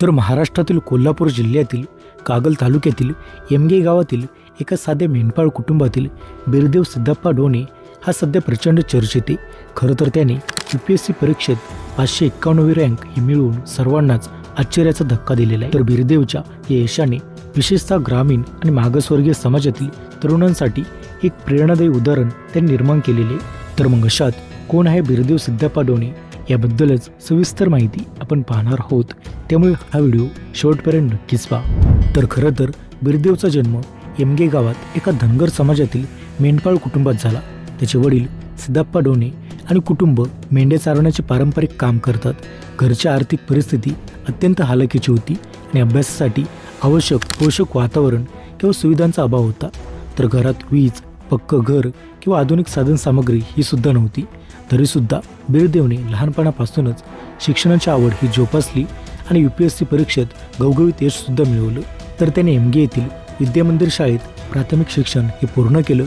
तर महाराष्ट्रातील कोल्हापूर जिल्ह्यातील कागल तालुक्यातील एमगे गावातील एका साध्या मेंढपाळ कुटुंबातील बिरदेव सिद्धप्पा डोणे हा सध्या प्रचंड चर्चेत आहे. खरं तर त्याने यू पी एस सी परीक्षेत पाचशे एक्क्याण्णवी रँक ही मिळवून सर्वांनाच आश्चर्याचा धक्का दिलेला आहे. तर बिरदेवच्या या यशाने विशेषतः ग्रामीण आणि मागासवर्गीय समाजातील तरुणांसाठी एक प्रेरणादायी उदाहरण त्यांनी निर्माण केलेले तर मग अशात कोण आहे बिरदेव सिद्धप्पा डोणे? याबद्दलच सविस्तर माहिती आपण पाहणार आहोत. त्यामुळे हा व्हिडिओ शेवटपर्यंत नक्कीच पहा. तर खरं तर बिरदेवचा जन्म एमगे गावात एका धनगर समाजातील मेंढपाळ कुटुंबात झाला. त्याचे वडील सिद्धाप्पा डोणे आणि कुटुंब मेंढ्या चारवण्याचे पारंपरिक काम करतात. घरची आर्थिक परिस्थिती अत्यंत हालाकीची होती आणि अभ्यासासाठी आवश्यक पोषक वातावरण किंवा सुविधांचा अभाव होता. तर घरात वीज पक्क घर किंवा आधुनिक साधनसामग्री ही सुद्धा नव्हती. तरीसुद्धा बिरदेवने लहानपणापासूनच शिक्षणाची आवड ही जोपासली आणि यू पी एस सी परीक्षेत गवगवीत यशसुद्धा मिळवलं. तर त्याने एम गे येथील विद्यामंदिर शाळेत प्राथमिक शिक्षण हे पूर्ण केलं.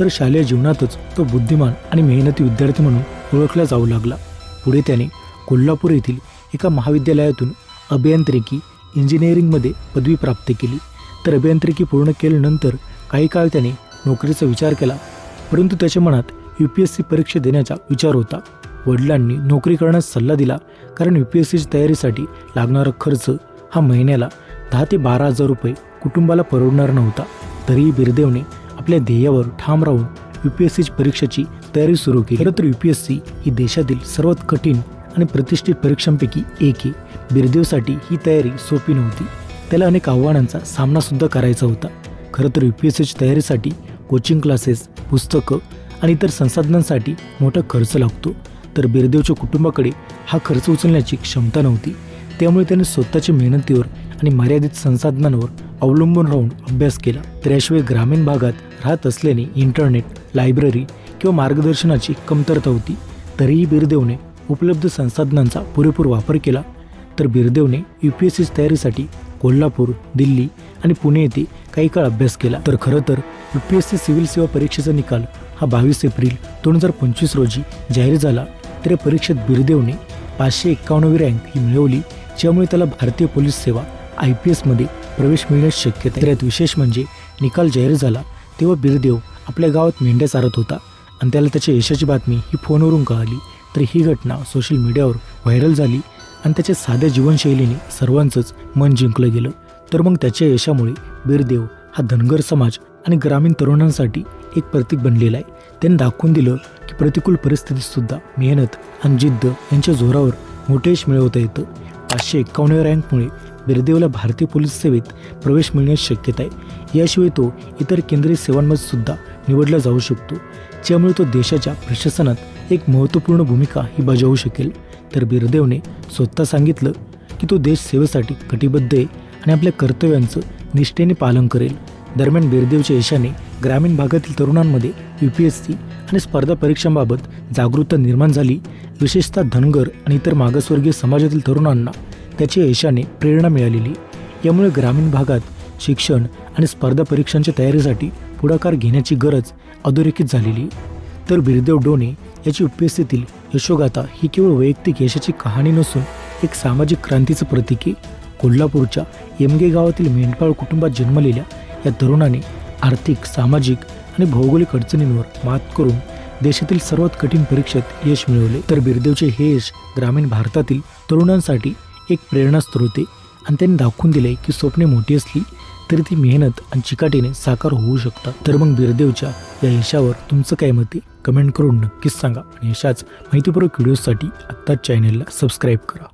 तर शालेय जीवनातच तो बुद्धिमान आणि मेहनती विद्यार्थी म्हणून ओळखला जाऊ लागला. पुढे त्याने कोल्हापूर येथील एका महाविद्यालयातून अभियांत्रिकी इंजिनिअरिंगमध्ये पदवी प्राप्त केली. तर अभियांत्रिकी पूर्ण केल्यानंतर काही काळ त्याने नोकरीचा विचार केला. परंतु त्याच्या मनात यू पी एस सी परीक्षा देण्याचा विचार होता. वडिलांनी नोकरी करण्यास सल्ला दिला कारण यू पी एस सीच्या तयारीसाठी लागणारा खर्च हा महिन्याला दहा ते बारा हजार रुपये कुटुंबाला परवडणार नव्हता. तरीही बिरदेवने आपल्या ध्येयावर ठाम राहून यू पी एस सीची परीक्षेची तयारी सुरू केली. खरं तर यू पी एस सी ही देशातील सर्वात कठीण आणि प्रतिष्ठित परीक्षांपैकी एक आहे. बिरदेवसाठी ही तयारी सोपी नव्हती. त्याला अनेक आव्हानांचा सामनासुद्धा करायचा होता. खरं तर यू पी एस सीच्या तयारीसाठी कोचिंग क्लासेस पुस्तकं आणि इतर संसाधनांसाठी मोठा खर्च लागतो. तर बिरदेवच्या कुटुंबाकडे हा खर्च उचलण्याची क्षमता नव्हती. त्यामुळे त्याने स्वतःच्या मेहनतीवर आणि मर्यादित संसाधनांवर अवलंबून राहून अभ्यास केला. तर याशिवाय ग्रामीण भागात राहत असल्याने इंटरनेट लायब्ररी किंवा मार्गदर्शनाची कमतरता होती. तरीही बिरदेवने उपलब्ध संसाधनांचा पुरेपूर वापर केला. तर बिरदेवने यू पी एस सी तयारीसाठी कोल्हापूर दिल्ली आणि पुणे येथे काही काळ अभ्यास केला. तर खरं तर U P S C civil सेवा परीक्षेचा निकाल हा बावीस एप्रिल दोन हजार पंचवीस रोजी जाहीर झाला. तर या परीक्षेत बिरदेवने पाचशे एक्कावन्नवी रँक ही मिळवली. ज्यामुळे त्याला भारतीय पोलीस सेवा आय पी एसमध्ये प्रवेश मिळण्यास शक्यता तर यात विशेष म्हणजे निकाल जाहीर झाला तेव्हा बिरदेव आपल्या गावात मेंढ्या चारत होता आणि त्याला त्याच्या यशाची बातमी ही फोनवरून कळाली. तर ही घटना सोशल मीडियावर व्हायरल झाली आणि त्याच्या साध्या जीवनशैलीने सर्वांचंच मन जिंकलं गेलं. तर मग त्याच्या यशामुळे बिरदेव हा धनगर समाज आणि ग्रामीण तरुणांसाठी एक प्रतीक बनलेला आहे. त्यांनी दाखवून दिलं की प्रतिकूल परिस्थितीतसुद्धा मेहनत आणि जिद्द यांच्या जोरावर मोठे यश मिळवता येतं. पाचशे एक्कावन्नव्या रँकमुळे बिरदेवला भारतीय पोलीस सेवेत प्रवेश मिळण्याची शक्यता आहे. याशिवाय तो इतर केंद्रीय सेवांमध्ये सुद्धा निवडला जाऊ शकतो. ज्यामुळे तो देशाच्या प्रशासनात एक महत्त्वपूर्ण भूमिका ही बजावू शकेल. तर बिरदेवने स्वतः सांगितलं की तो देश सेवेसाठी कटिबद्ध आहे आणि आपल्या कर्तव्यांचं निष्ठेने पालन करेल. दरम्यान बिरदेवच्या यशाने ग्रामीण भागातील तरुणांमध्ये यू पी एस सी आणि स्पर्धा परीक्षांबाबत जागरूकता निर्माण झाली. विशेषतः धनगर आणि इतर मागासवर्गीय समाजातील तरुणांना त्याच्या यशाने प्रेरणा मिळालेली. यामुळे ग्रामीण भागात शिक्षण आणि स्पर्धा परीक्षांच्या तयारीसाठी पुढाकार घेण्याची गरज अधोरेखित झालेली. तर बिरदेव डोणे याची यू पी एस सीतील यशोगाथा ही केवळ वैयक्तिक यशाची कहाणी नसून एक सामाजिक क्रांतीचं प्रतीक आहे. कोल्हापूरच्या येमगे गावातील मेंढपाळ कुटुंबात जन्मलेल्या या तरुणाने आर्थिक सामाजिक आणि भौगोलिक अडचणींवर मात करून देशातील सर्वात कठीण परीक्षेत यश मिळवले. तर बिरदेवचे हे यश ग्रामीण भारतातील तरुणांसाठी एक प्रेरणास्त्रोत होते आणि त्यांनी दाखवून दिले की स्वप्ने मोठी असली तरी ती मेहनत आणि चिकाटीने साकार होऊ शकतात. तर मग बिरदेवच्या या यशावर तुमचं काय मते कमेंट करून नक्कीच सांगा. आणि अशाच माहितीपूर्वक व्हिडिओसाठी आत्ताच चॅनेलला सबस्क्राईब करा.